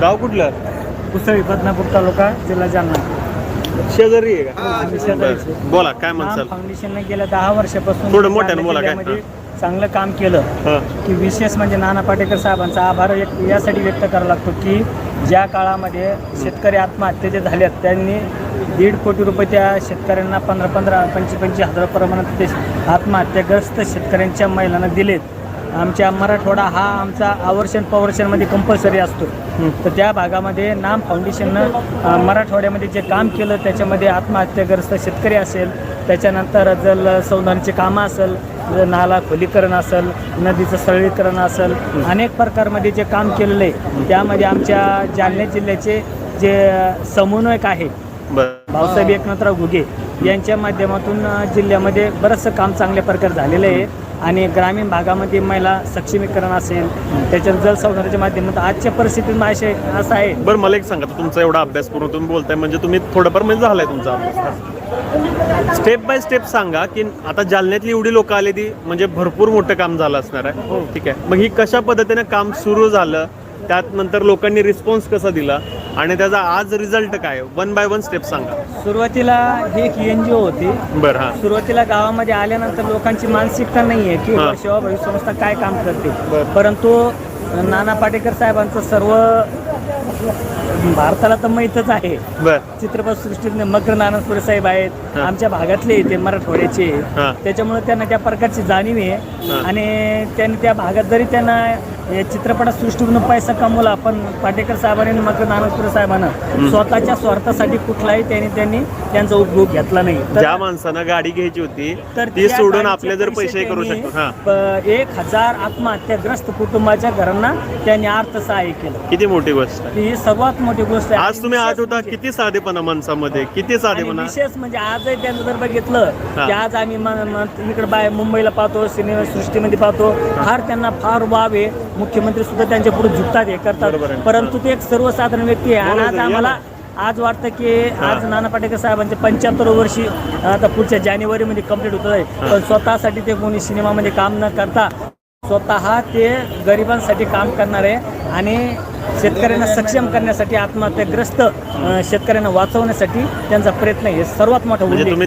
गाव कुठलं? कुसळी बदनापूर तालुका जिल्हा जालना. शेजारी आहे का? आम्ही शेजारीच आहे. बरं. बोला काय म्हणसाल? फाउंडेशनने गेल्या दहा वर्षापासून थोडं मोठ्यानं जालना बोला काय. जिल्ह्यामध्ये चांगलं काम केलं. हा. की विशेष म्हणजे नाना पाटेकर साहेबांचा आभार व्यक्त यासाठी व्यक्त करावा लागतो की ज्या काळामध्ये शेतकरी आत्महत्या जे झाल्यात त्यांनी दीड कोटी रुपये त्या शेतकऱ्यांना पंधरा पंधरा पंचवीस पंचवीस हजार प्रमाणात ते आत्महत्याग्रस्त शेतकऱ्यांच्या महिलांना दिलेत. आमच्या मराठवाडा हा आमचा आवर्षण पवर्षणमध्ये कंपल्सरी असतो. तर त्या भागामध्ये नाम फाउंडेशननं मराठवाड्यामध्ये जे काम केलं त्याच्यामध्ये आत्महत्याग्रस्त शेतकरी असेल त्याच्यानंतर जल संधारणाची कामं असेल नाला खोलीकरण असेल नदीचं सरळीकरण असेल अनेक प्रकारमध्ये जे काम केलेलं आहे त्यामध्ये आमच्या जालना जिल्ह्याचे जे समन्वयक आहे भाऊसाहेब एकनाथराव घुगे यांच्या माध्यमातून जिल्ह्यामध्ये बरंचसं काम चांगल्या प्रकारे झालेलं आहे. आणि ग्रामीण भागामध्ये महिला सक्षमीकरण असेल त्याच्यात जलसंधारणाच्या माध्यमातून आजच्या परिस्थितीत असे असं आहे. बरं मला एक सांगा तुमचा एवढा अभ्यास करून तुम्ही बोलताय म्हणजे तुम्ही थोडंफार म्हणजे झालाय तुमचा अभ्यास. स्टेप बाय स्टेप सांगा की आता जालन्यातली एवढी लोक आली ती म्हणजे भरपूर मोठं काम झालं असणार आहे. ठीक आहे. मग ही कशा पद्धतीने काम सुरू झालं? त्यात नंतर लोकांनी रिस्पॉन्स कसा दिला? आणि त्याचा आज रिझल्ट काय? वन बाय वन स्टेप सांगा. सुरुवातीला ही एक एन जी ओ होती. बरं हां. सुरुवातीला गावामध्ये आल्यानंतर लोकांची मानसिकता नाही आहे की हा. सेवाभावी संस्था काय काम करते. बरं. परंतु नाना पाटेकर साहेबांचं सर्व भारताला तर माहीतच आहे. बरं. चित्रपट सृष्टीतले मकर नारायणपुरे साहेब आहेत. हा. आमच्या भागातले ते मराठवाड्याचे. हा. त्याच्यामुळे त्यांना त्या प्रकारची जाणीव हा. आहे आणि त्यांनी त्या भागात जरी त्यांना या चित्रपट सृष्टीतून पैसा कमवला पण पाटेकर साहेबांनी आणि मकर नारायणपुरे साहेबांना स्वतःच्या स्वार्थासाठी कुठलाही त्यांनी त्यांनी त्यांचा उपभोग घेतला नाही. ज्या माणसानं गाडी घ्यायची होती तर ती सोडून आपले जर पैसे करू शकतो. हां. एक हजार आत्महत्याग्रस्त कुटुंबाच्या घरांना त्यांनी अर्थसहाय्य केलं. किती मोठी गोष्ट ही सर्वात मोठी गोष्ट आहे. आज तुम्ही आज होता किती साधेपणा माणसामध्ये किती साधेपणा? विशेष म्हणजे आजही त्यांचं जर बघितलं. की आज आम्ही इकडे बाय मुंबईला पाहतो सिनेमा सृष्टीमध्ये पाहतो फार त्यांना फार वाव आहे. मुख्यमंत्री सुद्धा त्यांच्या पुढे झुकतात हे करतात. परंतु ते एक सर्वसाधारण व्यक्ती आहे. आणि आज आम्हाला आज वाटतं की आज नाना पाटेकर साहेबांचे पंच्याहत्तर वर्षी आता पुढच्या जानेवारीमध्ये कंप्लीट होत आहे पण स्वतःसाठी ते कोणी सिनेमामध्ये काम न करता स्वतः ते गरिबांसाठी काम करणार आहे. आणि शेतकऱ्यांना सक्षम करण्यासाठी आत्महत्याग्रस्त शेतकऱ्यांना वाचवण्यासाठी त्यांचा प्रयत्न आहे. हे सर्वात मोठा म्हणजे उल्लेख